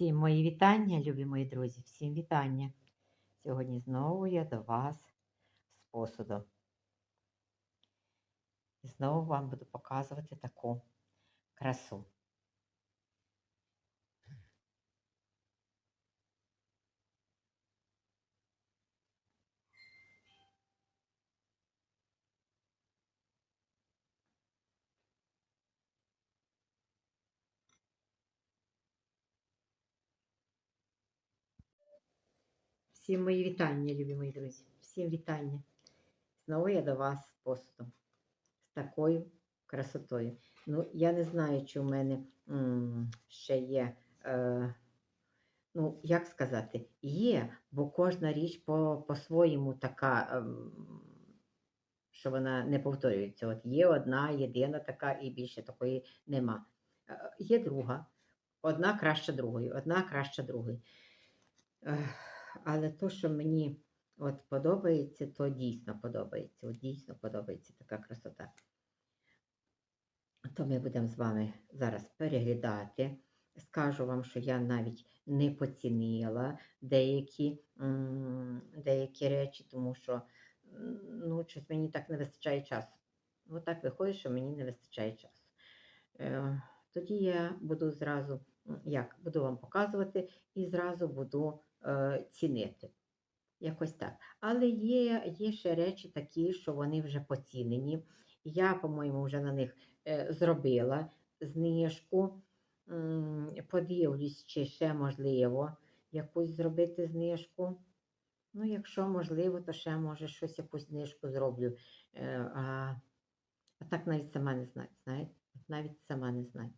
Всім мої вітання, любі мої друзі, всім вітання. Сьогодні знову я до вас з посуду. І знову вам буду показувати таку красу. Всім мої вітання, любі мої друзі. Всім вітання. Знову я до вас з посудом. З такою красотою. Ну, я не знаю, чи в мене ще є. Е, ну, як сказати, є, бо кожна річ по- по-своєму така, ем, що вона не повторюється. От є одна, єдина така, і більше такої нема. Е, Є друга, одна краща другої, одна краща другої. Ех, Але то, що мені от подобається, то дійсно подобається. От дійсно подобається така красота. То ми будемо з вами зараз переглядати. Скажу вам, що я навіть не поцінила деякі, деякі речі, тому що ну, щось мені так не вистачає часу. Ну, так виходить, що мені не вистачає часу. Е, Тоді я буду зразу, як, буду вам показувати і зразу буду цінити. Якось так. Але є, є ще речі такі, що вони вже поцінені. Я, по-моєму, вже на них е, зробила знижку. Подивлюсь, чи ще можливо якусь зробити знижку. Ну, якщо можливо, то ще може щось якусь знижку зроблю. Е, А, а так навіть сама не знаю. Знаєте? Навіть сама не знаю.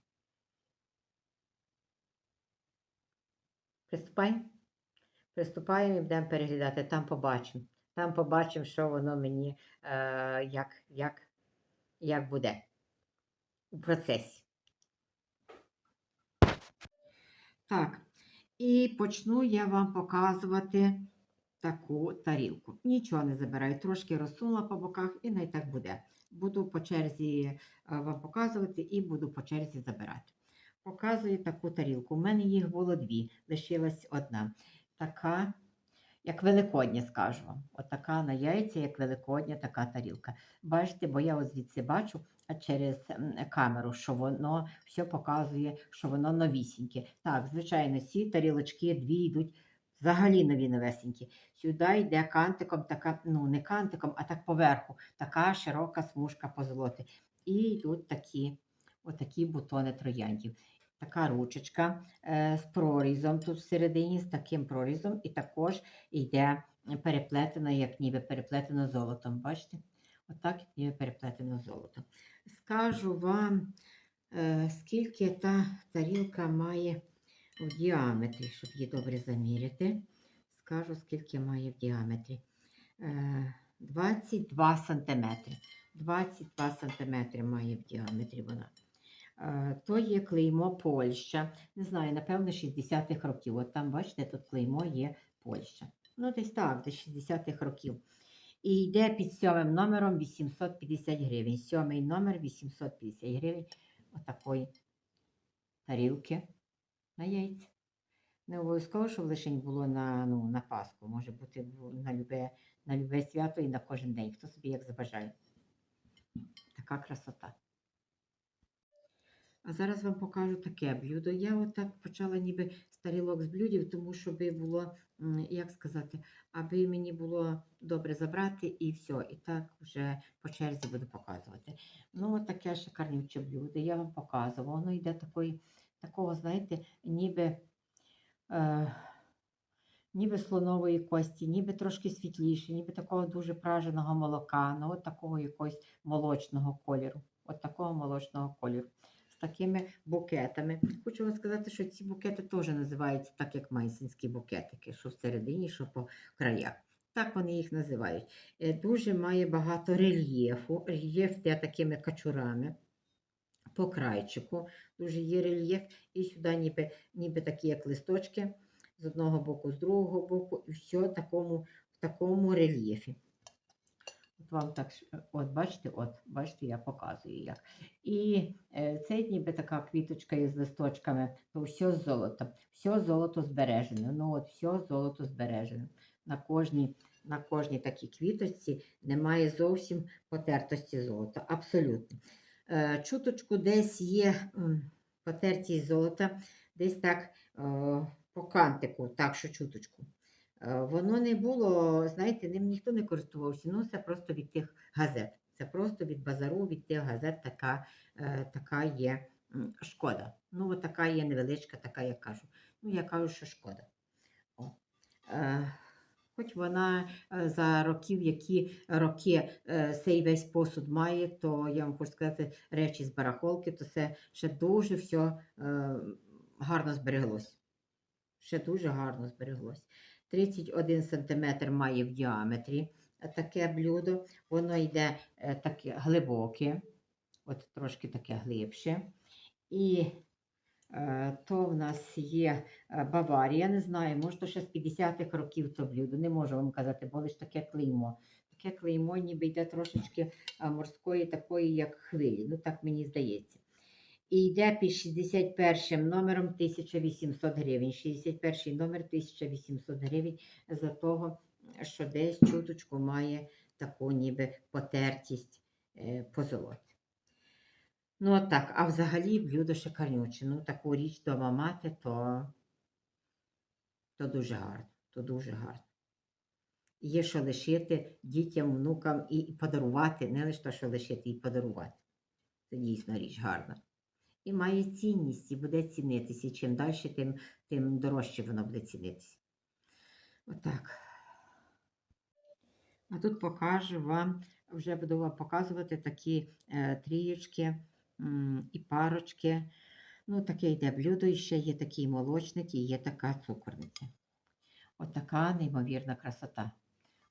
Приступаємо? Приступаємо і будемо переглядати. Там побачимо. Там побачимо, що воно мені е, як, як, як буде у процесі. Так, і почну я вам показувати таку тарілку. Нічого не забираю, трошки розсунула по боках і най так буде. Буду по черзі е, вам показувати і буду по черзі забирати. Показую таку тарілку. У мене їх було дві, лишилась одна. Така, як великодня, скажу вам. Отака на яйця, як великодня, така тарілка. Бачите, бо я ось звідси бачу через камеру, що воно все показує, що воно новісіньке. Так, звичайно, ці тарілочки дві йдуть взагалі нові новесенькі. Сюди йде кантиком, така, ну не кантиком, а так поверху, така широка смужка позолоти. І йдуть такі, отакі бутони трояндів. Така ручечка е, з прорізом тут всередині, з таким прорізом, і також йде переплетено, як ніби переплетено золотом. Бачите? Отак, як ніби переплетено золотом. Скажу вам, е, скільки та тарілка має в діаметрі, щоб її добре заміряти. Скажу, скільки має в діаметрі. Е, 22 сантиметри. 22 сантиметри має в діаметрі вона. Е, То є клеймо Польща. Не знаю, напевно, 60-х років. От там, бачите, тут клеймо є Польща. Ну, десь так, десь 60-х років. І йде під сьомим номером 850 гривень. Сьомий номер 850 гривень. Отакої тарілки на яйця. Не обов'язково, щоб лишень було на, ну, на Пасху. Може бути на любе, на любе свято і на кожен день. Хто собі як забажає. Така красота. А зараз вам покажу таке блюдо. Я отак почала ніби з тарілок з блюдів, тому щоб було, як сказати, аби мені було добре забрати і все. І так вже по черзі буду показувати. Ну, таке шикарнюче блюдо. Я вам показувала. Воно йде такої, такого, знаєте, ніби. Е, Ніби слонової кості, ніби трошки світліше, ніби такого дуже праженого молока, ну от такого якогось молочного кольору. От такого молочного кольору. Такими букетами. Хочу вам сказати, що ці букети теж називаються так, як майсінські букетики, що всередині, що по краях. Так вони їх називають. Е, Дуже має багато рельєфу. Рельєф йде такими качурами. По крайчику дуже є рельєф, і сюди ніби, ніби такі, як листочки з одного боку, з другого боку, і все такому, в такому рельєфі. От вам так, от бачите, от, бачите, я показую як. І е, це ніби така квіточка із листочками, то все з золота, все золото збережене. Ну от все золото збережене. На кожній, на кожній такій квіточці немає зовсім потертості золота. Абсолютно. Е, чуточку десь є потертість золота, десь так е, по кантику, так що чуточку. Е, Воно не було, знаєте, ним ніхто не користувався. Ну, це просто від тих газет. Це просто від базару, від тих газет така, е, така є шкода. Ну, така є невеличка, така я кажу. Ну, я кажу, що шкода. О. Е, хоч вона е, за років, які роки цей весь посуд має, то я вам хочу сказати, речі з барахолки, то це ще дуже все гарно збереглось. Ще дуже гарно збереглось. 31 см має в діаметрі таке блюдо. Воно йде е, таке глибоке, от трошки таке глибше. І е, то в нас є е, Баварія, не знаю, може, то ще з 50-х років то блюдо, не можу вам казати, бо лише таке клеймо. Таке клеймо ніби йде трошечки морської, такої, як хвилі. Ну, так мені здається. І йде під 61 номером 1800 гривень. 61 номер 1800 гривень за того, що десь чуточку має таку ніби потертість е, по золоті. Ну, от так, а взагалі блюдо шикарнюче. Ну, таку річ дома мати, то, то дуже гарно. То дуже гарно. Є що лишити дітям, внукам і, подарувати, не лише те, що лишити, і подарувати. Це дійсно річ гарна. І має цінність, і буде цінитися. І чим далі, тим, тим дорожче воно буде цінитися. Отак. А тут покажу вам, вже буду вам показувати такі е, трієчки м, і парочки. Ну, таке йде блюдо, і ще є такий молочник, і є така цукорниця. Отака неймовірна красота.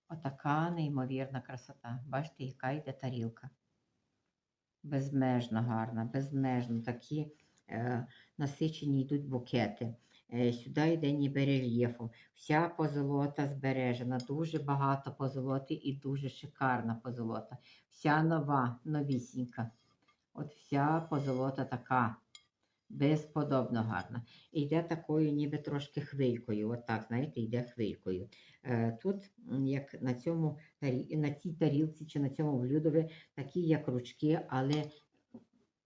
Отака неймовірна красота. Бачите, яка йде тарілка. Безмежно гарна, безмежно такі е, насичені йдуть букети. Е, сюди йде ніби рельєфом. Вся позолота збережена, дуже багато позолоти і дуже шикарна позолота. Вся нова, новісінька. От вся позолота така безподобно гарна. І йде такою, ніби трошки хвилькою. От так, знаєте, йде хвилькою. Е, тут, як на цьому на цій тарілці чи на цьому блюдові, такі як ручки, але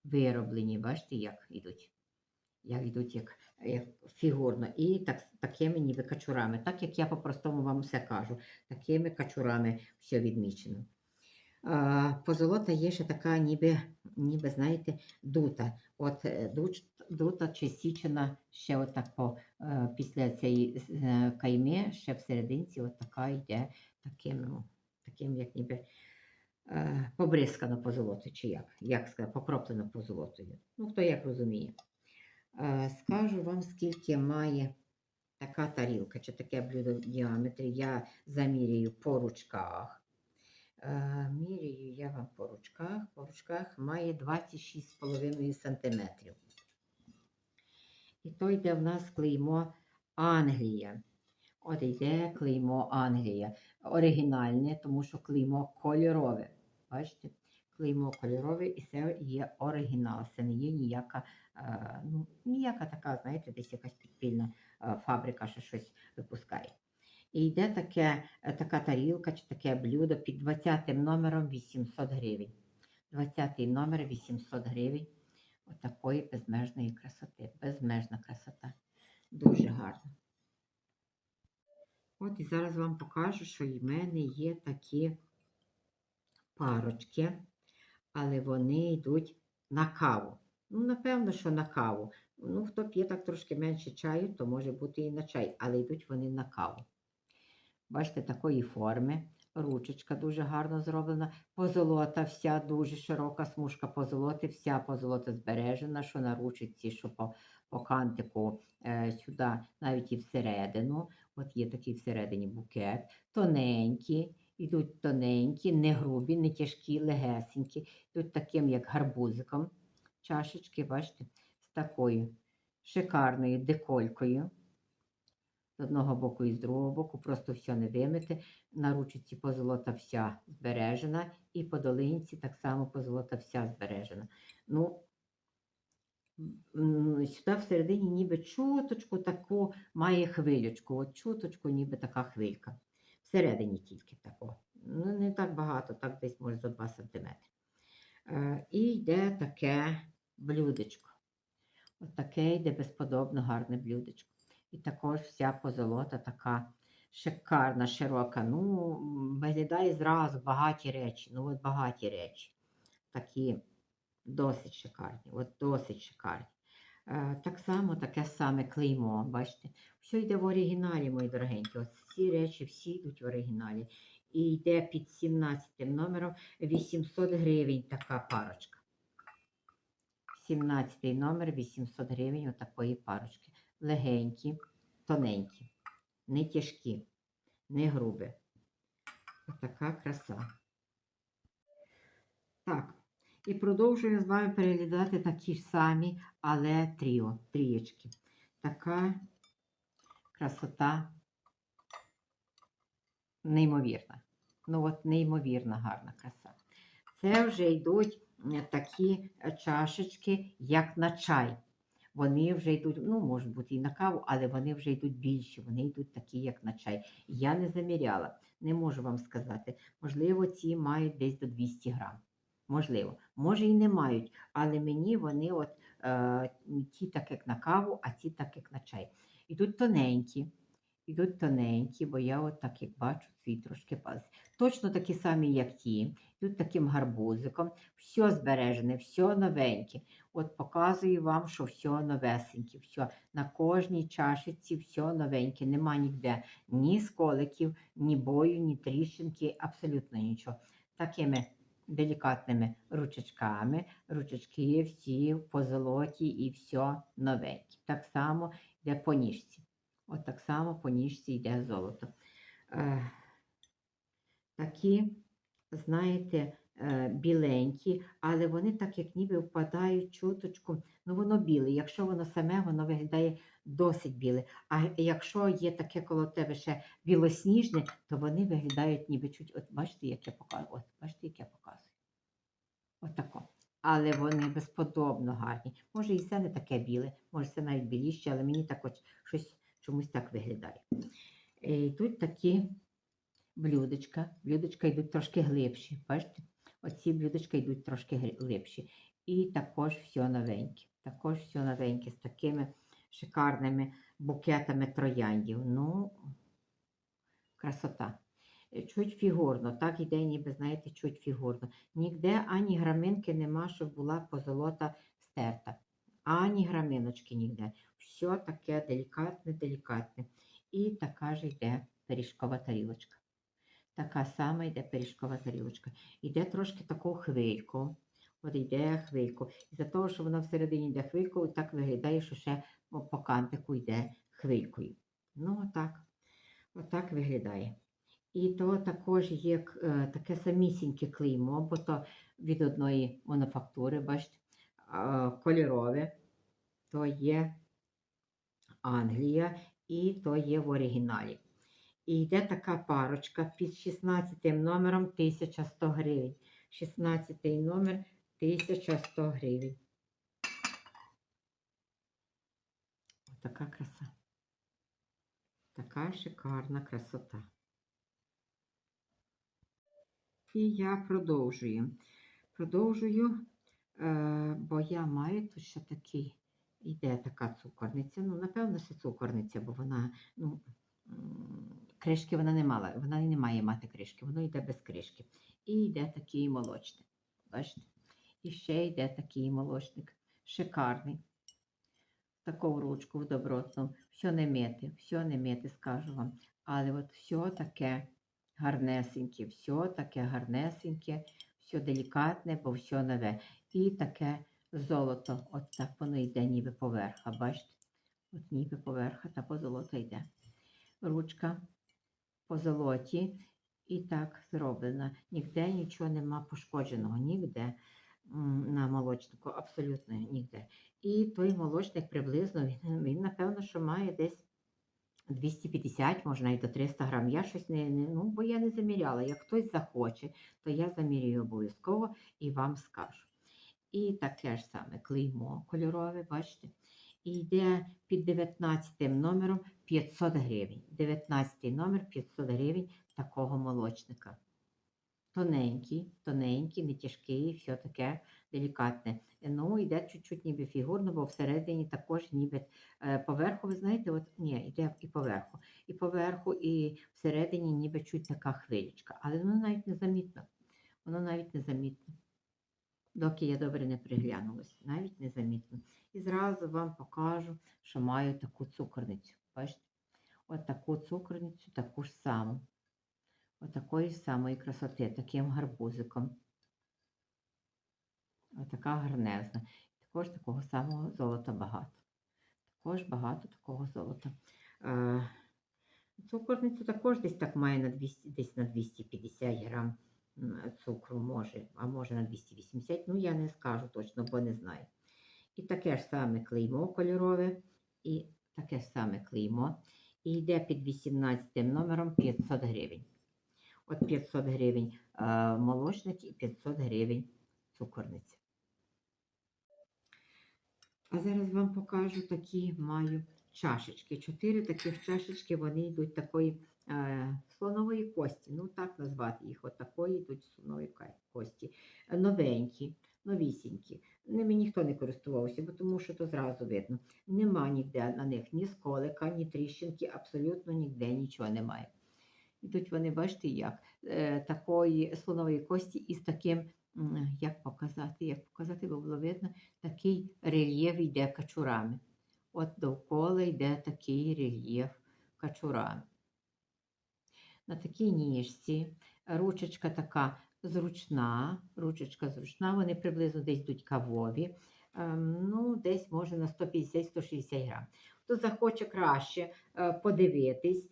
вироблені. Бачите, як йдуть? Як йдуть як, як фігурно. І так, такими ніби качурами. Так як я по-простому вам все кажу, такими качурами все відмічено. Позолота є ще така, ніби, ніби знаєте, дута. От е, дута чи січена ще отак по, е, після цієї е, кайми, ще всерединці от йде таким, ну, таким як ніби побризкано позолотою, чи як, як сказати, покроплено позолотою. Ну, хто як розуміє. Скажу вам, скільки має така тарілка чи таке блюдо в діаметрі. Я заміряю по ручках. Е, Міряю я вам по ручках. По ручках має 26,5 см. І то йде в нас клеймо Англія. От йде клеймо Англія. Оригінальне, тому що клеймо кольорове. Бачите? Клеймо кольорове, і це є оригінал. Це не є ніяка, е, ну, ніяка така, знаєте, десь якась підпільна е, фабрика, що щось випускає. І йде таке, е, така тарілка чи таке блюдо під 20 номером 800 гривень. 20 номер 800 гривень. Отакої безмежної красоти. Безмежна красота. Дуже гарно. От і зараз вам покажу, що в мене є такі парочки, але вони йдуть на каву. Ну, напевно, що на каву. Ну, хто п'є так трошки менше чаю, то може бути і на чай, але йдуть вони на каву. Бачите, такої форми. Ручечка дуже гарно зроблена. Позолота вся дуже широка смужка позолоти, вся позолота збережена, що на ручці, що по, по кантику е, сюди, навіть і всередину. От є такий всередині букет. Тоненькі, йдуть тоненькі, не грубі, не тяжкі, легесенькі. Йдуть таким, як гарбузиком. Чашечки, бачите, з такою шикарною деколькою. З одного боку і з другого боку, просто все не вимити. На ручці позолота вся збережена, і по долинці так само позолота вся збережена. Ну, сюди всередині ніби чуточку таку має хвилючку, от чуточку, ніби така хвилька. Всередині тільки тако. Ну, не так багато, так десь може за 2 см. Е, і йде таке блюдечко. От таке йде безподобно гарне блюдечко. І також вся позолота така шикарна, широка. Ну, виглядає зразу багаті речі. Ну, от багаті речі. Такі досить шикарні. От досить шикарні. Е, так само таке саме клеймо, бачите? Все йде в оригіналі, мої дорогенькі. От ці речі всі йдуть в оригіналі. І йде під 17 номером 800 гривень така парочка. 17 номер 800 гривень отакої парочки. Легенькі, тоненькі, не тяжкі, не грубі. Отака краса. Так, і продовжую з вами переглядати такі ж самі, але тріо, трієчки. Така красота неймовірна. Ну, от неймовірна гарна краса. Це вже йдуть такі чашечки, як на чай. Вони вже йдуть, ну, може бути і на каву, але вони вже йдуть більші, вони йдуть такі, як на чай. Я не заміряла, не можу вам сказати. Можливо, ці мають десь до 200 грам. Можливо, може і не мають, але мені вони от е, ті так, як на каву, а ті так, як на чай. Ідуть тоненькі, ідуть тоненькі, бо я от так, як бачу, свій трошки палець. Точно такі самі, як ті, йдуть таким гарбузиком, все збережене, все новеньке. От показую вам, що все новесеньке, все на кожній чашиці, все новеньке. Нема ніде ні сколиків, ні бою, ні тріщинки, абсолютно нічого. Такими делікатними ручечками, ручечки всі позолоті і все новеньке. Так само йде по ніжці. От так само по ніжці йде золото. Е, такі, знаєте, е, біленькі, але вони так як ніби впадають чуточку. Ну, воно біле. Якщо воно саме, воно виглядає досить біле. А якщо є таке коло тебе ще білосніжне, то вони виглядають ніби чуть. От бачите, як я показую. От, бачите, як я показую. Отако. Але вони безподобно гарні. Може, і це не таке біле, може, це навіть біліще, але мені так от щось чомусь так виглядає. Е, Йдуть такі блюдечка. Блюдечка йдуть трошки глибші. Бачите? Оці блюдечка йдуть трошки глибші. І також все новеньке. Також все новеньке з такими шикарними букетами трояндів. Ну, красота. Е, Чуть фігурно, так іде, ніби, знаєте, чуть фігурно. Ніде ані граминки нема, щоб була позолота стерта. Ані граминочки ніде. Все таке делікатне, делікатне. І така ж йде пиріжкова тарілочка. Така сама йде пиріжкова тарілочка. Іде трошки таку хвильку. От йде хвильку. І за того, що вона всередині йде хвильку, так виглядає, що ще по кантику йде хвилькою. Ну, отак. Отак виглядає. І то також є е, таке самісіньке клеймо, бо то від одної мануфактури, бачите, кольорове, то є Англія, і то є в оригіналі. І йде така парочка під 16 номером 1100 гривень. 16 номер 1100 гривень. Така краса. Така шикарна красота. І я продовжую. Продовжую, бо я маю тут ще такий, іде така цукорниця. Ну, напевно, що цукорниця, бо вона, ну, кришки вона не мала, вона не має мати кришки, воно йде без кришки. І йде такий молочник. Бачите? І ще йде такий молочник. Шикарний. Таку ручку в добротну. Все не мити, все не мити, скажу вам. Але от все таке гарнесеньке, все таке гарнесеньке, все делікатне, бо все нове. І таке золото, от так воно йде ніби поверха, бачите? От ніби поверха та позолота йде. Ручка по золоті і так зроблена. Ніде нічого нема пошкодженого, ніде на молочнику, абсолютно ніде. І той молочник приблизно, він, він напевно, що має десь 250, можна і до 300 грам. Я щось не, не ну, бо я не заміряла. Як хтось захоче, то я замірюю обов'язково і вам скажу. І таке ж саме клеймо кольорове, бачите? І йде під 19 номером 500 гривень. 19 номер 500 гривень такого молочника. Тоненький, тоненький, не тяжкий, все таке делікатне. Ну, йде чуть-чуть ніби фігурно, бо всередині також ніби е, поверху, ви знаєте, от ні, йде і поверху. І поверху, і всередині ніби чуть така хвилечка. Але воно навіть не замітно. Воно навіть не замітно. Доки я добре не приглянулася, навіть не замітно. І зразу вам покажу, що маю таку цукорницю. Бачите? От таку цукорницю, таку ж саму. От такої ж самої красоти, таким гарбузиком. Отака гарнезна. Також такого самого золота багато. Також багато такого золота. Е, Цукорницю також десь так має на 200, десь на 250 грам цукру, може, а може на 280, ну я не скажу точно, бо не знаю. І таке ж саме клеймо кольорове, і таке ж саме клеймо. І йде під 18 номером 500 гривень. От 500 гривень е, молочник і 500 гривень цукорниця. А зараз вам покажу такі маю чашечки. Чотири таких чашечки, вони йдуть такої е, слонової кості. Ну, так назвати їх. От такої йдуть слонової кості. Новенькі, новісінькі. Ними ніхто не користувався, бо тому що то зразу видно. Нема ніде на них ні сколика, ні тріщинки, абсолютно ніде нічого немає. Ідуть вони, бачите, як е, такої слонової кості із таким, як показати, як показати, бо було видно, такий рельєф йде качурами. От довкола йде такий рельєф качурами. На такій ніжці ручечка така зручна, ручечка зручна, вони приблизно десь йдуть кавові, ем, ну, десь може на 150-160 грам. Хто захоче краще е, подивитись,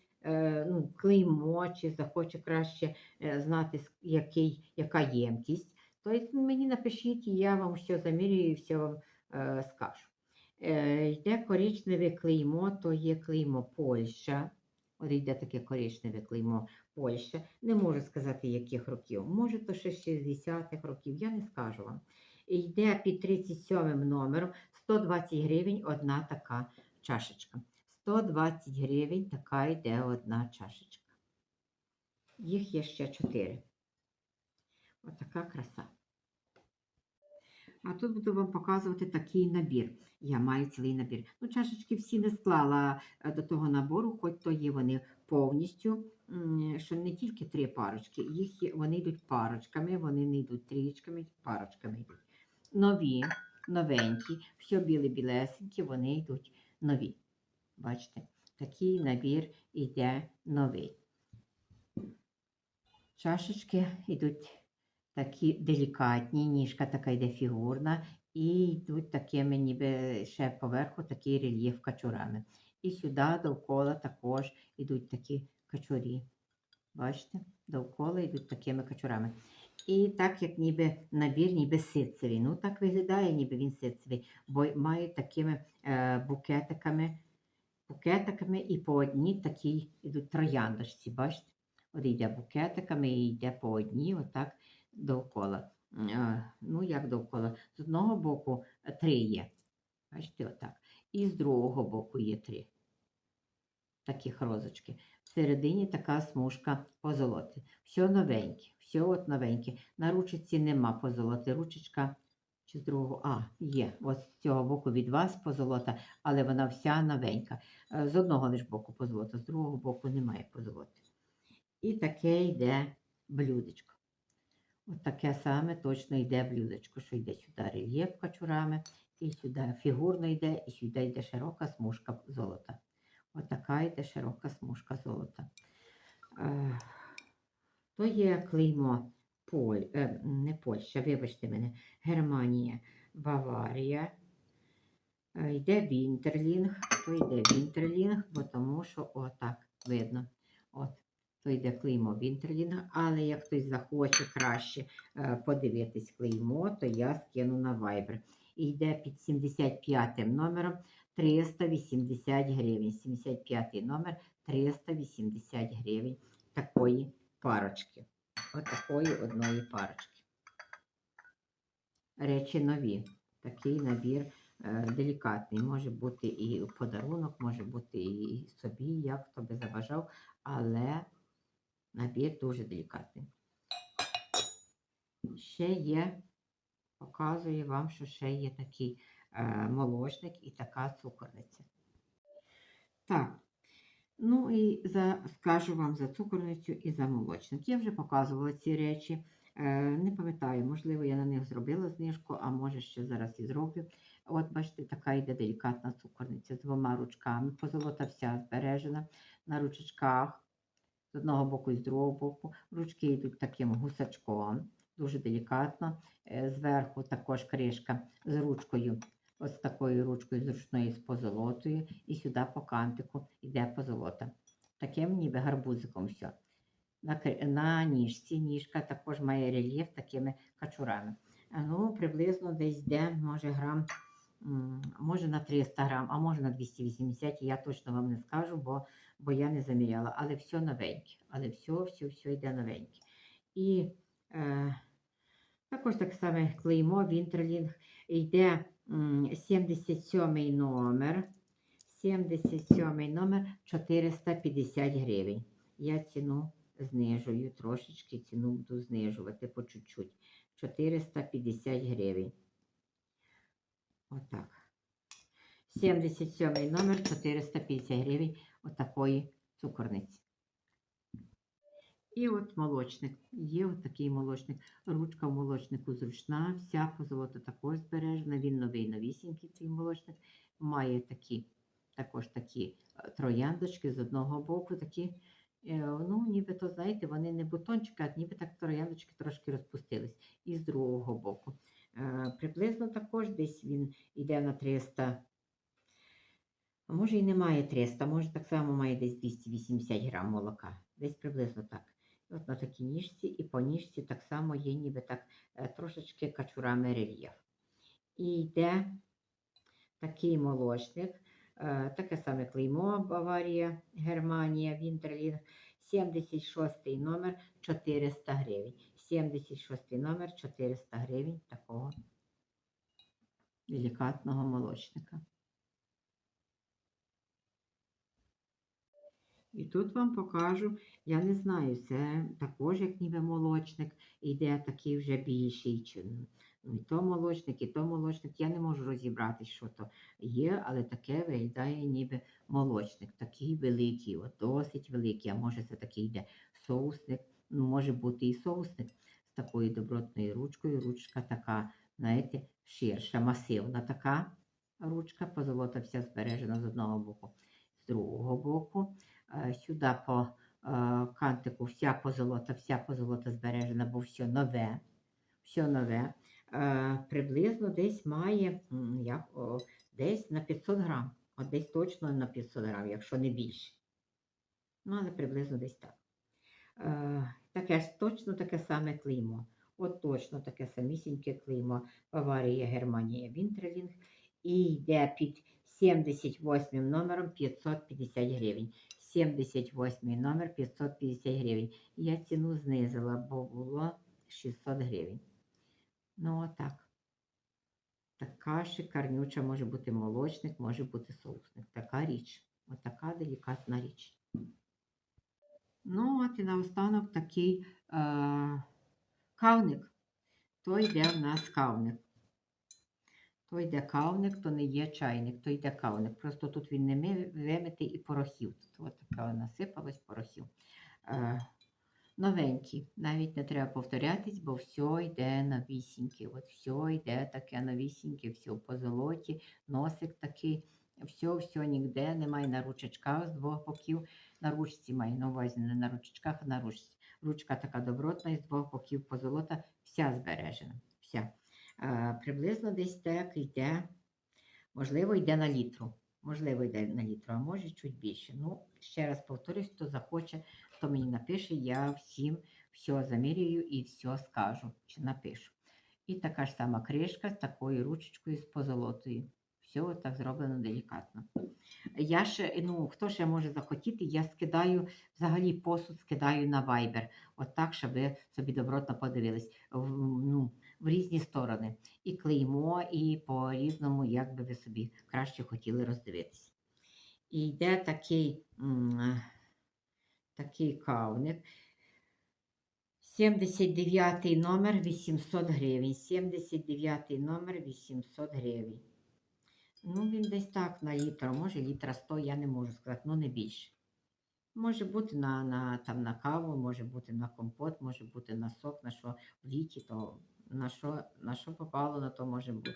ну, клеймо, чи захоче краще е, знати, який, яка ємкість, то мені напишіть, я вам що замірюю і все вам е, скажу. Е, йде коричневе клеймо, то є клеймо Польща. От йде таке коричневе клеймо Польща. Не можу сказати, яких років. Може, то ще 60-х років, я не скажу вам. Йде під 37 номером 120 гривень одна така чашечка. 120 гривень така йде одна чашечка. Їх є ще 4. Отака краса. А тут буду вам показувати такий набір. Я маю цілий набір. Ну, чашечки всі не склала е, до того набору, хоч то є вони повністю, що не тільки три парочки, їх є, вони йдуть парочками, вони не йдуть трієчками, парочками йдуть. Нові, новенькі, все біле-білесенькі, вони йдуть нові. Бачите, такий набір йде новий. Чашечки йдуть такі делікатні, ніжка така йде фігурна, і йдуть такими, ніби ще поверху такий рельєф качурами. І сюди довкола також йдуть такі качурі. Бачите? Довкола йдуть такими качурами. І так, як ніби набір, ніби ситцевий. Ну, так виглядає, ніби він ситцевий, бо має такими е, букетиками, букетиками і по одній такій йдуть трояндочці. Бачите? От йде букетиками і йде по одній, отак довкола. Е, Ну, як довкола? З одного боку е, три є. Бачите, отак. І з другого боку є три. Таких розочки. Всередині така смужка позолоти. Все новеньке, все от новеньке. На ручці нема позолоти. Ручечка чи з другого, а, є. От з цього боку від вас позолота, але вона вся новенька. Е, З одного лиш боку позолота, з другого боку немає позолоти. І таке йде блюдечко. От таке саме точно йде блюдечко, що йде сюди рельєф качурами, і сюди фігурно йде, і сюди йде широка смужка золота. От така йде широка смужка золота. Е, то є клеймо Поль, е, не Польща, вибачте мене, Германія, Баварія. Е, йде Вінтерлінг, то йде Вінтерлінг, бо тому що отак видно. От, то йде клеймо Вінтерлінга, але як хтось захоче краще е, подивитись клеймо, то я скину на Viber. І йде під 75 номером 380 гривень. 75 номер 380 гривень такої парочки. Отакої одної парочки. Речі нові. Такий набір е, делікатний. Може бути і подарунок, може бути і собі, як хто би забажав, але набір дуже делікатний. Ще є, показую вам, що ще є такий е, молочник і така цукорниця. Так, ну і за, скажу вам за цукорницю і за молочник. Я вже показувала ці речі. Е, не пам'ятаю, можливо, я на них зробила знижку, а може ще зараз і зроблю. От, бачите, така йде делікатна цукорниця з двома ручками. Позолота вся збережена на ручечках з одного боку і з другого боку. Ручки йдуть таким гусачком, дуже делікатно. Е, Зверху також кришка з ручкою, ось такою ручкою зручною з позолотою, і сюди по кантику йде позолота. Таким ніби гарбузиком все. На, на ніжці, ніжка також має рельєф такими качурами. Ну, приблизно десь йде, може грам, може на 300 грам, а може на 280, я точно вам не скажу, бо, бо я не заміряла. Але все новеньке. Але все, все, все йде новеньке. І е, також так само клеймо Вінтерлінг. Йде 77 номер. 77 номер 450 гривень. Я ціну знижую, трошечки ціну буду знижувати по чуть-чуть. 450 гривень. Отак. 77 номер 450 гривень отакої цукорниці. І от молочник. Є от такий молочник. Ручка в молочнику зручна, вся позолота також збережена. Він новий новісінький цей молочник. Має такі, також такі е, трояндочки з одного боку, такі, е, ну, ніби то, знаєте, вони не бутончики, а ніби так трояндочки трошки розпустились. І з другого боку. Е, Приблизно також десь він йде на 300. Може і немає 300, може так само має десь 280 грам молока. Десь приблизно так. От на такій ніжці, і по ніжці так само є ніби так е, трошечки качурами рельєф. І йде такий молочник, е, таке саме клеймо Баварія, Германія, Вінтерлінг, 76 номер 400 гривень. 76 номер 400 гривень такого делікатного молочника. І тут вам покажу, я не знаю, це також як ніби молочник, йде такий вже більший. Чи, ну, і то молочник, і то молочник. Я не можу розібрати, що то є, але таке виглядає ніби молочник, такий великий, от досить великий, а може це такий йде соусник, ну може бути і соусник з такою добротною ручкою. Ручка така, знаєте, ширша, масивна така ручка, позолота вся збережена з одного боку, з другого боку. Е, Сюди по е, кантику вся позолота, вся позолота збережена, бо все нове. Все нове. Е, Приблизно десь має як, десь на 500 грам. От десь точно на 500 грам, якщо не більше. Ну, але приблизно десь так. Таке точно таке саме клеймо. От точно таке самісіньке клеймо. Баварія, Германія, Вінтерлінг. І йде під 78 номером 550 гривень. 78 номер 550 гривень. Я ціну знизила, бо було 600 гривень. Ну, отак. Така шикарнюча може бути молочник, може бути соусник. Така річ. Отака делікатна річ. Ну, от і наостанок такий е- кавник. То йде в нас кавник. То йде кавник, то не є чайник, то йде кавник. Просто тут він не ми- вимитий і порохів. Тут от така насипалось порохів. Е, новенький. Навіть не треба повторятись, бо все йде новісіньке. От все йде таке новісіньке, все в позолоті, носик такий. Все, все ніде, немає на ручечках з двох боків. На ручці маю на увазі, не на ручечках, а на ручці. Ручка така добротна, і з двох боків позолота, вся збережена. Вся. Приблизно десь так йде, можливо, йде на літру. Можливо, йде на літру, а може чуть більше. Ну, ще раз повторюсь, хто захоче, хто мені напише, я всім все замірюю і все скажу, чи напишу. І така ж сама кришка з такою ручечкою з позолотою. Все отак зроблено делікатно. Я ще, ну, хто ще може захотіти, я скидаю, взагалі посуд скидаю на Viber. От так, щоб ви собі добротно подивились. Ну, в різні сторони. І клеймо, і по-різному, як би ви собі краще хотіли роздивитись. І йде такий, такий кавник. 79 номер 800 гривень. 79 номер 800 гривень. Ну, він десь так на літр, може літра 100, я не можу сказати, ну не більше. Може бути на, на, там, на каву, може бути на компот, може бути на сок, на що в літі, то на що, на що попало, на то може бути.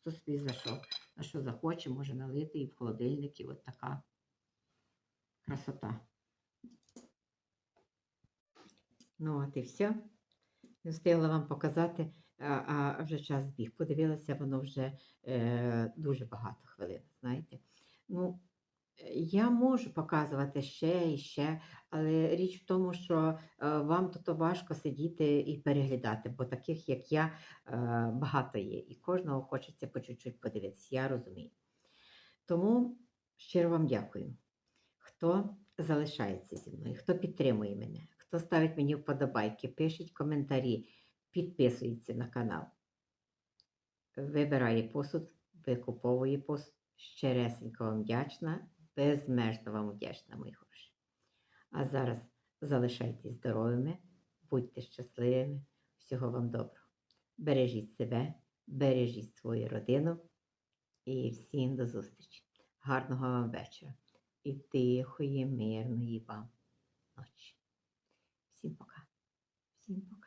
Хто собі за що, на що захоче, може налити і в холодильник, і от така красота. Ну, от і все. Не встигла вам показати, а, вже час збіг. Подивилася, воно вже е, дуже багато хвилин, знаєте. Ну, я можу показувати ще і ще, але річ в тому, що е, вам тут важко сидіти і переглядати, бо таких, як я, е, багато є. І кожного хочеться по чуть-чуть подивитися, я розумію. Тому щиро вам дякую, хто залишається зі мною, хто підтримує мене, хто ставить мені вподобайки, пишіть коментарі, підписується на канал. Вибирає посуд, викуповує посуд. Щиресенько вам вдячна, безмежно вам вдячна, мої хороші. А зараз залишайтесь здоровими, будьте щасливими, всього вам доброго. Бережіть себе, бережіть свою родину і всім до зустрічі. Гарного вам вечора і тихої, мирної вам ночі. Всім пока. Всім пока.